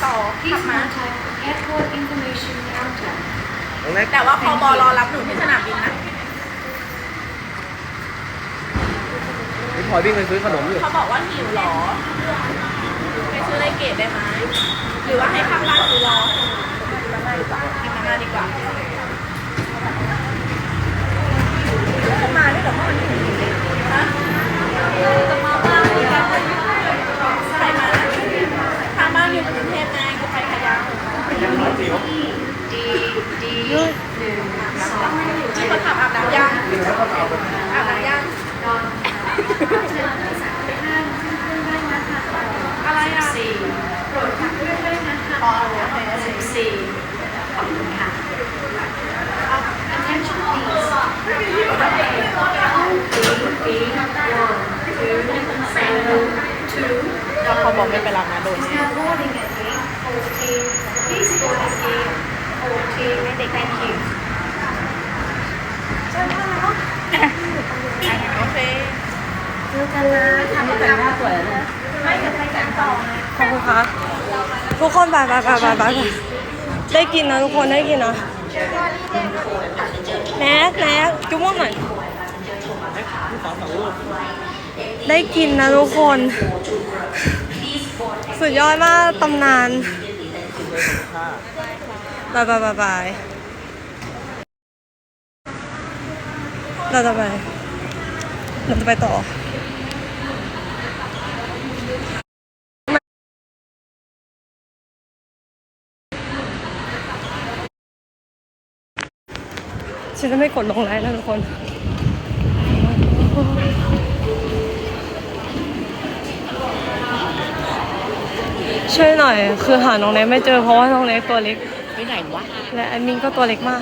ไปร้อยเอ็ดต่อ Please contact airport information counter. น้องเล็กแต่ว่าพอบอรอรับหนูที่สนามบินนะพี่พลอยวิ่งไปซื้อขนมอยู่เขาบอกว่าหิวเหรอไปซื้ออะไรเกตได้ไหมหรือว่าให้ข้างบ้านซื้อรอกินมาม่าดีกว่ากินมาม่าดีกว่าจะมาด้วยเหรอเมื่อวันนี้ฮะจะมาบ้านดีกันใครมาทางบ้านอยู่กรุงเทพไงก็ไปขยะ ยืดที่เขาถามอาบน้ำยังอาบน้ำยังอะไรอะสี่โปรดขับเคลื่อนด้วยนะคะอ๋อโอเคสี่ขอบคุณค่ะ Attention please. All being one, two, seven, two. เขาบอกไม่ไปรับนะโดน 14. Thank you. โอเคเจอกันนะทำแต่งหน้าสวยเลยไม่จะไปกันต่อไงขอบคุณค่ะทุกคนไปไปไปไปไปไปได้กินนะทุกคนได้กินนะแน็กแน็กจุ๊บม่วงหน่อยได้กินนะทุกคน สุดยอดมากตำนาน ไปไปไปไปเราจะไปเราจะไปต่อฉันจะไม่กดลงไลน์นะทุกคน ช่วยหน่อย คือหาน้องเล็กไม่เจอเพราะว่าน้องเล็กตัวเล็ก ไปไหนวะ และแอดมินก็ตัวเล็กมาก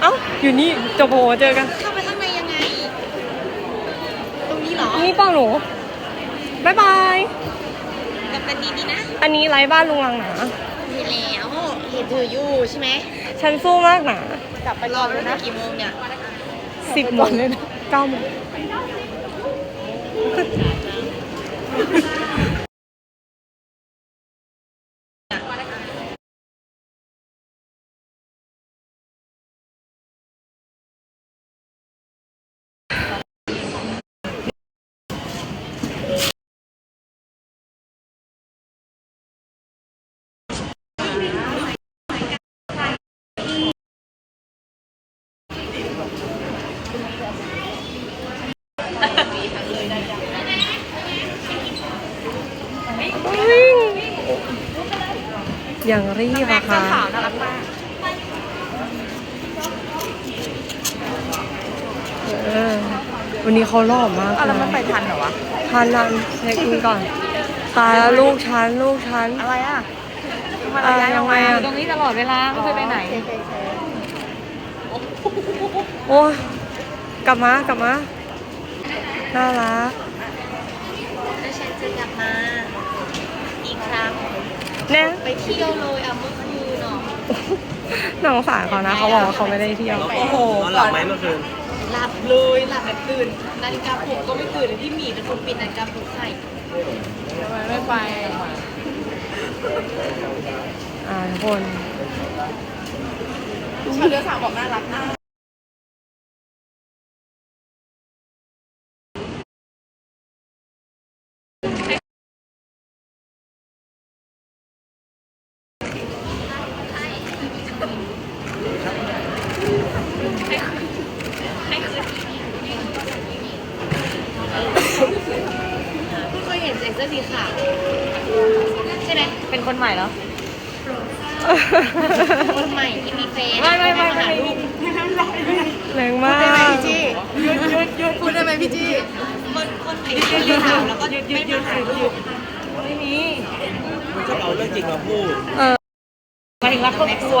เอ้า อยู่นี่จบโหเจอกัน เข้าไปข้างในยังไง ตรงนี้เหรอนี่เป้าหนูบายบายกับกันดีๆนะ อันนี้ไร้บ้านลุงลังหนามีแล้วเห็นถืออยู่ใช่ไหมฉันสู้มากหนากลับไปรอแล้วนะกี่โมงเนี่ยสิบโมงเก้าโมง วิ่งอย่างรีบอะค่ะขาวน่ารักมากเออวันนี้เขาหล่อมากเอาแล้วมันไปเลยทันเหรอวะทานนันเช็คอินก่อนตายแล้วลูกฉันลูกฉันอะไรอะเอ่อยังไงอะตรงนี้ตลอดเวลาไม่เคยไปไหนโอ้ยกลับมากลับมา น่ารักแล้วฉันจะกลับมา อีกครั้ง เนี่ยไปเที่ยวเลยอะเมื่อคืนเนาะน้องสารเขานะเขาบอกว่าเขาไม่ได้เที่ยว โอ้โหนอนหลับไหมเมื่อคืนหลับเลยหลับแบบตื่น นาฬิกาปลุกก็ไม่ตื่นเลยพี่หมีเป็นคนปิดนาฬิกาปลุกให้ไม่ไปอ่าทุกคนชาวเดือสาวบอกน่ารักมาก ไม่เคยเห็นใส่เสื้อสีขาวใช่ไหม เป็นคนใหม่แล้วคนใหม่ที่มีแฟนไม่ไม่ไม่ไม่าหาลูกแรงมากยืดยืดยืดพูดได้ไหมพี่จี้คนคนใหม่ที่มีขาวแล้วก็ไม่มาหาลูกไม่มีมันก็เอาเรื่องจริงมาพูด เออไปถึงรักครอบครัว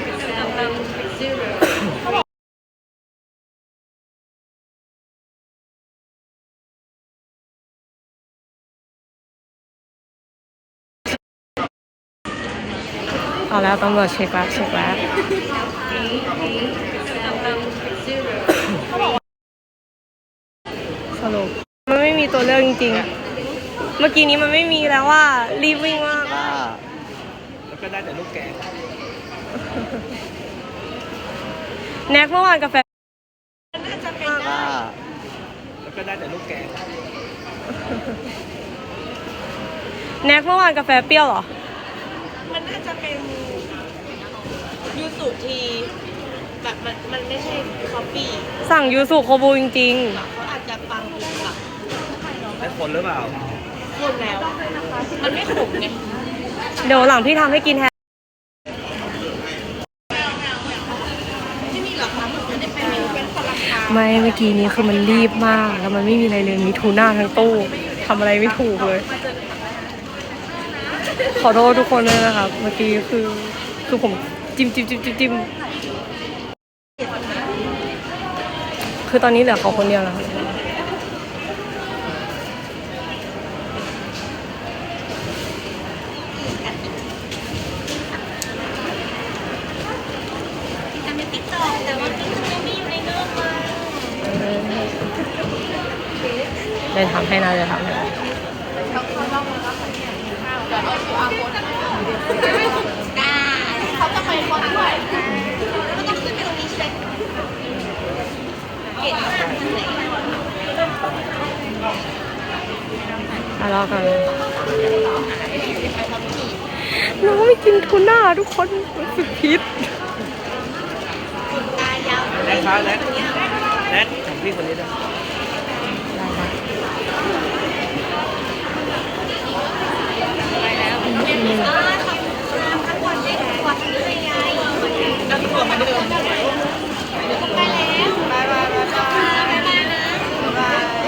เอาแล้วตำรวจเช็คแล้วเช็คแล้วสรุปมันไม่มีตัวเลือกจริงๆ เมื่อกี้นี้มันไม่มีแล้วว่ารีบวิ่งมากอะแล้วก็ได้แต่ลูกแกงแน็กเมื่อวานกาแฟน่าจะเป็นมากได้อะแล้วก็ได้แต่ลูกแกงแน็กเมื่อวานกาแฟเปรี้ยวเหรอ มันน่าจะเป็นยู สุทีแบบมันมันไม่ใช่คอฟฟี่สั่งยูสุโคบูจริงเขาอาจจะฟังดูแบบได้คนหรือเปล่า คนแล้ว มันไม่ขมไงๆ เดี๋ยวหลังพี่ทำให้กินแทนที่นี่เหรอคะมันได้เป็นเป็นคนราคาไม่เมื่อกี้นี้คือมันรีบมาก แล้วมันไม่มีอะไรเลยมีทูน่าทั้งตู้ทำอะไรไม่ถูกเลย ขอโทษทุกคนเลยนะครับ เมื่อกี้คือคือผม จิ้มจิ้มจิ้มจิ้มจิ้มคือตอนนี้เหลือเขาคนเดียวแล้วเป็นติ๊กต็อกแต่ว่าติ๊กต็อกไม่อยู่ในเนื้อมาได้ทำให้นะได้ทำให้ได้ เขาจะไปคนด้วยก็ต้องขึ้นไปตรงนี้ใช่ไหมเกตทางไหนทะเลาะกันน้องไม่กินทูน่าทุกคนรู้สึกพิษตายาวแน็กครับแน็กแน็กของพี่คนนี้ด้วย ทั้งวันได้ทั้งวันเลยไงเอาถั่วมาเดิมไปแล้วบายบายบายบายบายนะ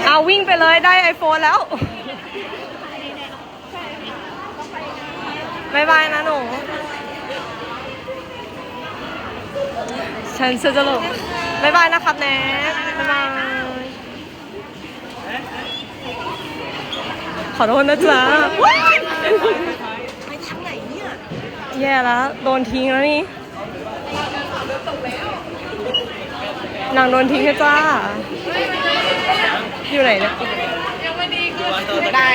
เอาวิ่งไป ได้ไอโฟนแล้วบายบายนะหนู ฉันจะลงบายบายนะครับแน็กบายบาย ขอโทษนะจ๊ะไปทางไหนเนี่ย แย่แล้ว โดนทิ้งแล้วนี่นางโดนทิ้งให้จ้า อยู่ไหนเนี่ย ได้